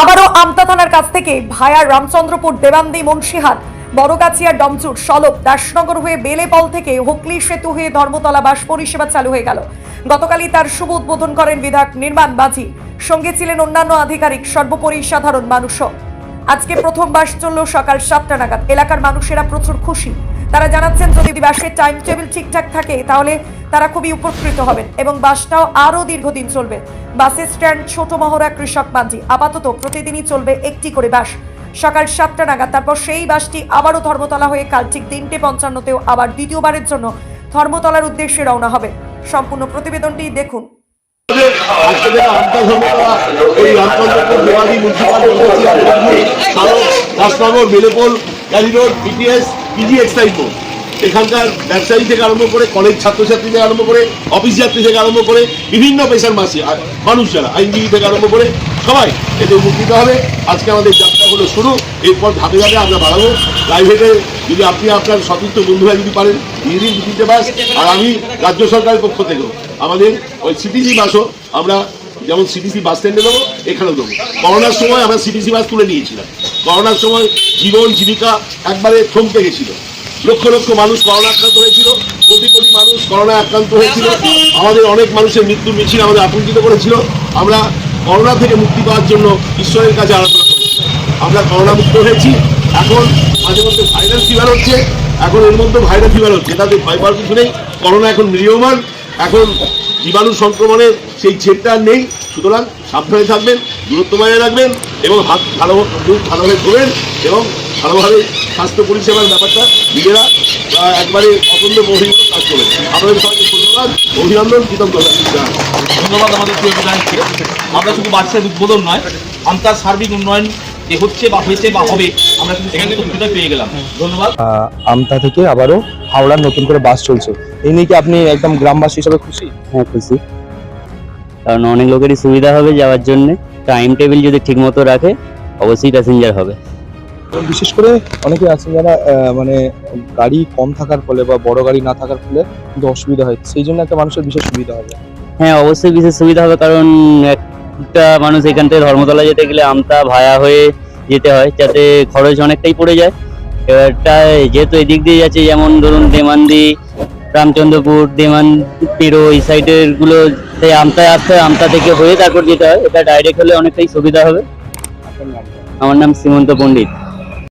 আবারও আমতা থানার কাছ থেকে ভায়া রামচন্দ্রপুর, দেবান্দি, মুন্সিহাট, বড়গাছিয়া, ডমচুর সলব দাসনগর হয়ে বেলেপল থেকে হুগলি সেতু হয়ে ধর্মতলা বাস পরিষেবা চালু হয়ে গেল। গতকালই তার শুভ উদ্বোধন করেন বিধায়ক নির্মাণ বাজি। সঙ্গে ছিলেন অন্যান্য আধিকারিক, সর্বোপরি সাধারণ মানুষও। আজকে প্রথম বাস চলল সকাল সাতটা নাগাদ। এলাকার মানুষেরা প্রচুর খুশি। তারা জানাচ্ছেন, যদি বাসের টাইম টেবিল ঠিকঠাক থাকে, তাহলে তারা খুবই উপকৃত হবেন এবং বাসটাও আরও দীর্ঘদিন চলবে। বাসের স্ট্যান্ড ছোট মহড়া, কৃষক মাঝি আপাতত প্রতিদিনই চলবে একটি করে বাস সকাল সাতটা নাগাদ, তারপর সেই বাসটি আবারও ধর্মতলা হয়ে কাল ঠিক তিনটে পঞ্চান্নতেও আবার দ্বিতীয়বারের জন্য ধর্মতলার উদ্দেশ্যে রওনা হবে। সম্পূর্ণ প্রতিবেদনটি দেখুন। ক্যালি রোড বিটিএস পিজি এক্সাইড মোড় এখানকার ব্যবসায়ী থেকে আরম্ভ করে কলেজ ছাত্রছাত্রী থেকে আরম্ভ করে অফিস যাত্রী থেকে আরম্ভ করে, বিভিন্ন পেশার মাসি মানুষ যারা, আইনজীবী থেকে আরম্ভ করে, সবাই এতে উপকৃত হবে। আজকে আমাদের যাত্রা হলো শুরু, এরপর ধাপে ধাপে আমরা বাড়াবো। প্রাইভেটে যদি আপনি আপনার সতীর্থ বন্ধুরা যদি পারেন, দিয়ে দিন দু তিনটে বাস, আর আমি রাজ্য সরকারের পক্ষ থেকেও আমাদের ওই সিটিসি বাসও আমরা যেমন সিটিসি বাস স্ট্যান্ডে দেবো এখানেও দেবো করোনার সময় আমরা সিটিসি বাস তুলে নিয়েছিলাম। করোনার সময় জীবন, জীবিকা একবারে থমকে গেছিল। লক্ষ লক্ষ মানুষ করোনা আক্রান্ত হয়েছিল, কোটি কোটি মানুষ করোনা আক্রান্ত হয়েছিল। আমাদের অনেক মানুষের মৃত্যু মিছিল আমাদের আতঙ্কিত করেছিল। আমরা করোনা থেকে মুক্তি পাওয়ার জন্য ঈশ্বরের কাছে আরাধনা করেছিলাম আমরা করোনা মুক্ত হয়েছি। এখন মাঝে মধ্যে ভাইরাল ফিভার হচ্ছে। এখন এর মধ্যে ভাইরাল ফিভার হচ্ছে। তাদের ভয় পাওয়ার কিছু নেই। করোনা এখন মৃয়মান এখন জীবাণু সংক্রমণের সেই ছেদটা নেই। সুতরাং সাবধানে থাকবেন দূরত্ব বজায় রাখবেন এবং হাত ভালো ভালোভাবে ধোবেন এবং ভালোভাবে স্বাস্থ্য পরিষেবার ব্যাপারটা নিজেরা একবারে অপূর্ণ মহিলা কাজ করবেন। আপনাদের সবাইকে ধন্যবাদ অভিনন্দন কৃতজ্ঞতা। ধন্যবাদ আমাদের আমরা শুধু বার্ষিক উদ্বোধন নয় আমতার সার্বিক উন্নয়ন যে হচ্ছে বা হয়েছে বা হবে আমরা কিন্তু সেখানে তথ্যটা পেয়ে গেলাম। ধন্যবাদ। আহ, আমতা থেকে আবারও হাওড়ার নতুন করে বাস চলছে। এই নিয়ে কি আপনি একদম গ্রামবাসী হিসাবে খুশি? হ্যাঁ খুশি। কারণ অনেক লোকেরই সুবিধা হবে যাওয়ার জন্য। টাইম টেবিল যদি ঠিক মতো রাখে অবশ্যই প্যাসেঞ্জার হবে। বিশেষ করে অনেকে আছেন যারা মানে গাড়ি কম থাকার ফলে বা বড় গাড়ি না থাকার ফলে কিন্তু অসুবিধা হয়। সেই জন্য একটা মানুষের বিশেষ সুবিধা হবে। হ্যাঁ অবশ্যই বিশেষ সুবিধা হবে কারণ একটা মানুষ এখান থেকে ধর্মতলা যেতে গেলে আমতা ভায়া হয়ে যেতে হয় যাতে খরচ অনেকটাই পড়ে যায়। এবারটা যেহেতু এদিক দিয়ে যাচ্ছে যেমন ধরুন দেমান্দি রামচন্দ্রপুর দেমান পেরো এই সাইডেরগুলো সেই আমতায় আসতে আমতা থেকে হয়ে তারপর যেতে হয়। এটা ডাইরেক্ট হলে অনেকটাই সুবিধা হবে। আমার নাম সীমন্ত পণ্ডিত।